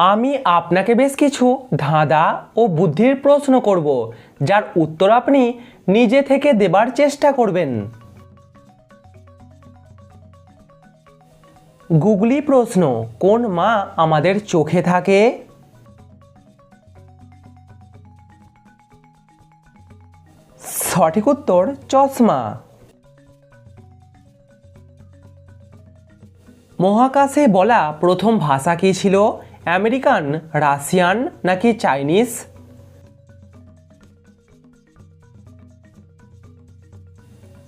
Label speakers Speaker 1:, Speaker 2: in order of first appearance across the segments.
Speaker 1: আমি আপনাকে বেশ কিছু ধাঁধা ও বুদ্ধির প্রশ্ন করব, যার উত্তর আপনি নিজে থেকে দেবার চেষ্টা করবেন। গুগলি প্রশ্ন, কোন মা আমাদের চোখে থাকে? সঠিক উত্তর, চশমা। মহাকাশে বলা প্রথম ভাষা কী ছিল? আমেরিকান, রাশিয়ান নাকি চাইনিজ?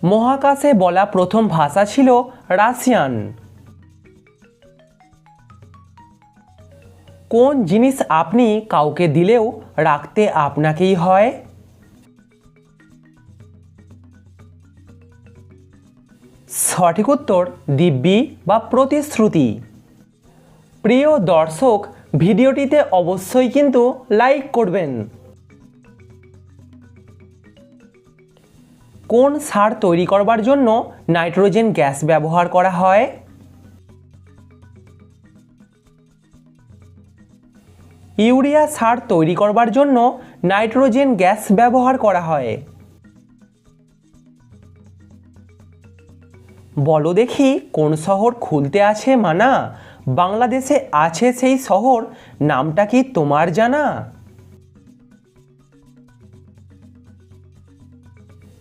Speaker 1: মহাকাশে বলা প্রথম ভাষা ছিল রাশিয়ান। কোন জিনিস আপনি কাউকে দিলেও রাখতে আপনাকেই হয়? সঠিক উত্তর, দিব্যি বা প্রতিশ্রুতি। প্রিয় দর্শক, ভিডিওটিতে অবশ্যই কিন্তু লাইক করবেন। কোন সার তৈরি করবার জন্য নাইট্রোজেন গ্যাস ব্যবহার করা হয়? ইউরিয়া সার তৈরি করবার জন্য নাইট্রোজেন গ্যাস ব্যবহার করা হয়। বলো দেখি কোন শহর খুলতে আছে মানা? বাংলাদেশে আছে সেই শহর? নামটা কি তোমার জানা?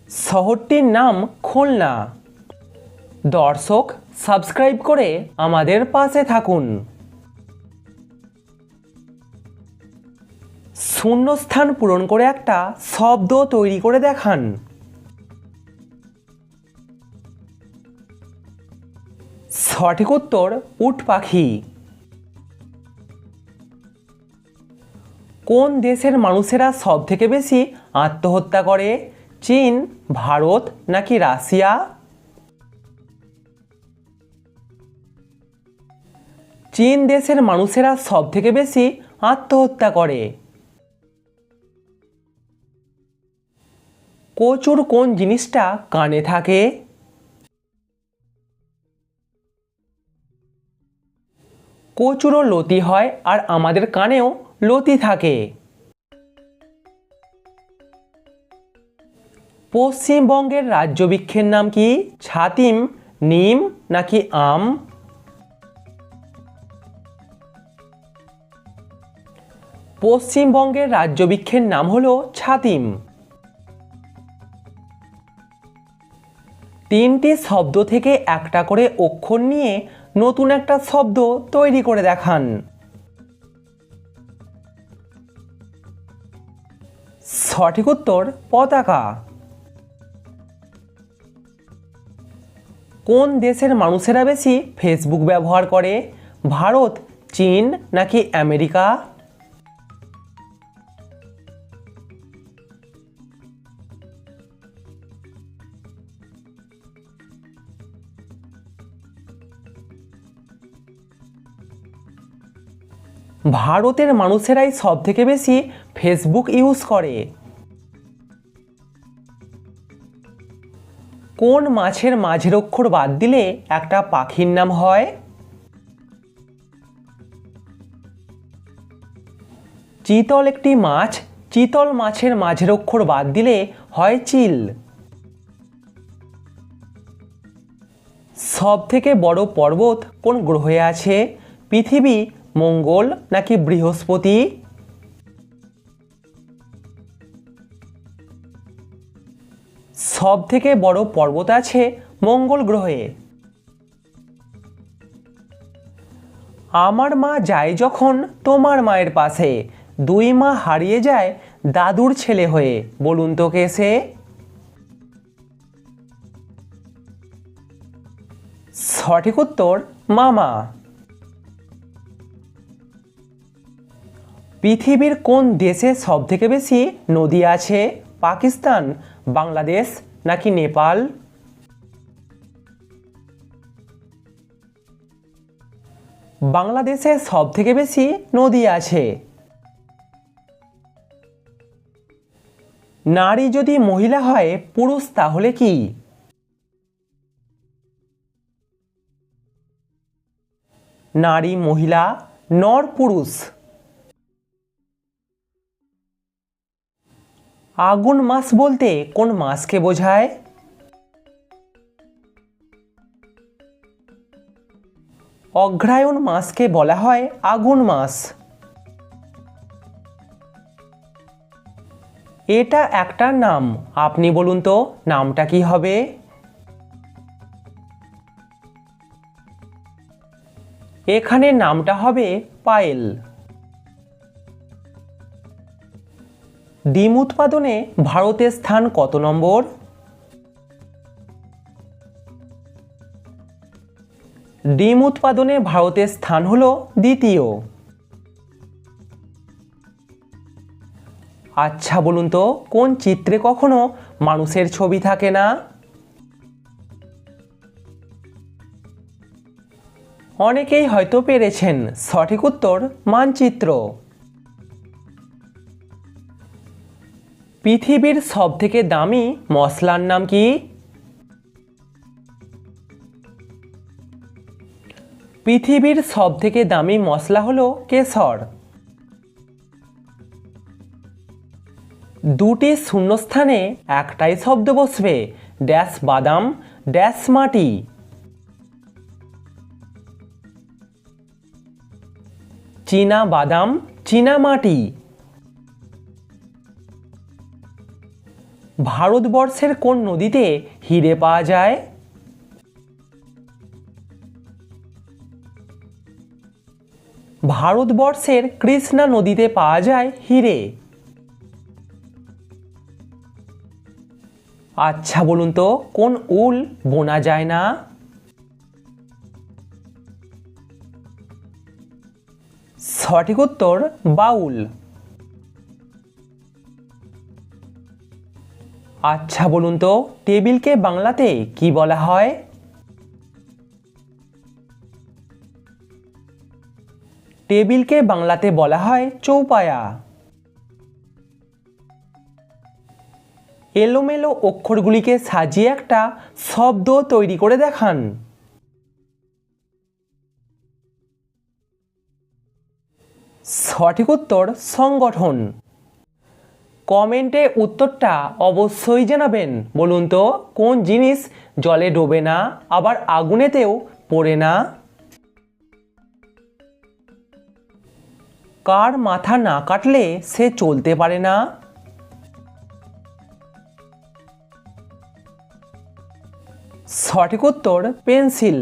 Speaker 1: শহরটির নাম খুলনা। দর্শক, সাবস্ক্রাইব করে আমাদের পাশে থাকুন। শূন্যস্থান পূরণ করে একটা শব্দ তৈরি করে দেখান। সঠিক উত্তর উট পাখি। কোন দেশের মানুষেরা সব থেকে বেশি আত্মহত্যা করে? চীন, ভারত নাকি রাশিয়া? চীন দেশের মানুষেরা সব থেকে বেশি আত্মহত্যা করে? কচুর কোন জিনিসটা কানে থাকে? কচুরও লতি হয় আর আমাদের কানেও লতি থাকে। পশ্চিমবঙ্গের রাজ্য বৃক্ষের নাম কি ছাতিম, নিম নাকি আম? পশ্চিমবঙ্গের রাজ্য বৃক্ষের নাম হলো ছাতিম। তিনটি শব্দ থেকে একটা করে অক্ষর নিয়ে নতুন একটা শব্দ তৈরি করে দেখান। সঠিক উত্তর পতাকা। কোন দেশের মানুষেরা বেশি ফেসবুক ব্যবহার করে? ভারত, চীন নাকি আমেরিকা? ভারতের মানুষেরাই সব থেকে বেশি ফেসবুক ইউজ করে। কোন মাছের মাঝের অক্ষর বাদ দিলে একটা পাখির নাম হয়? চিতল একটি মাছ, চিতল মাছের মাঝের অক্ষর বাদ দিলে হয় চিল। সব থেকে বড় পর্বত কোন গ্রহে আছে? পৃথিবী মঙ্গল নাকি বৃহস্পতি? সব থেকে বড় পর্বত আছে মঙ্গল গ্রহে। আমার মা যায় যখন তোমার মায়ের পাশে। দুই মা হারিয়ে যায় দাদুর ছেলে হয়ে। বলুন তো কে সে? সঠিক উত্তর, মামা। পৃথিবীর কোন দেশে সব থেকে বেশি নদী আছে? পাকিস্তান, বাংলাদেশ নাকি নেপাল? বাংলাদেশে সব থেকে বেশি নদী আছে। নারী যদি মহিলা হয়, পুরুষ তাহলে কি? নারী, মহিলা, নর, পুরুষ। আগুন মাস বলতে কোন মাসকে বোঝায়? অগ্রায়ণ মাসকে বলা হয় আগুন মাস এটা একটা নাম। আপনি বলুন তো, নামটা কি হবে? এখানে নামটা হবে পায়েল। ডিম উৎপাদনে ভারতের স্থান কত নম্বর? ডিম উৎপাদনে ভারতের স্থান হলো দ্বিতীয়। আচ্ছা বলুন তো, কোন চিত্রে কখনো মানুষের ছবি থাকে না? অনেকেই হয়তো পেরেছেন সঠিক উত্তর, মানচিত্র। পৃথিবীর সবথেকে দামি মশলার নাম কি? পৃথিবীর সবথেকে দামি মশলা হলো কেশর। দুটি শূন্যস্থানে একটাই শব্দ বসবে, ড্যাশ বাদাম, ড্যাশ মাটি। চীনা বাদাম, চীনা মাটি। ভারতবর্ষের কোন নদীতে হিরে পাওয়া যায়? ভারতবর্ষের কৃষ্ণা নদীতে পাওয়া যায় হিরে। আচ্ছা বলুন তো, কোন উল বোনা যায় না? সঠিক উত্তর, বাউল। আচ্ছা বলুন তো, টেবিলকে বাংলাতে কি বলা হয়? টেবিলকে বাংলাতে বলা হয় চৌপায়া। এলোমেলো অক্ষরগুলিকে সাজিয়ে একটা শব্দ তৈরি করে দেখান। সঠিক উত্তর, সংগঠন। কমেন্টে উত্তরটা অবশ্যই জানাবেন। বলুন তো, কোন জিনিস জলে ডোবে না, আবার আগুনেতেও পড়ে না? কার মাথা না কাটলে সে চলতে পারে না? সঠিক উত্তর, পেন্সিল।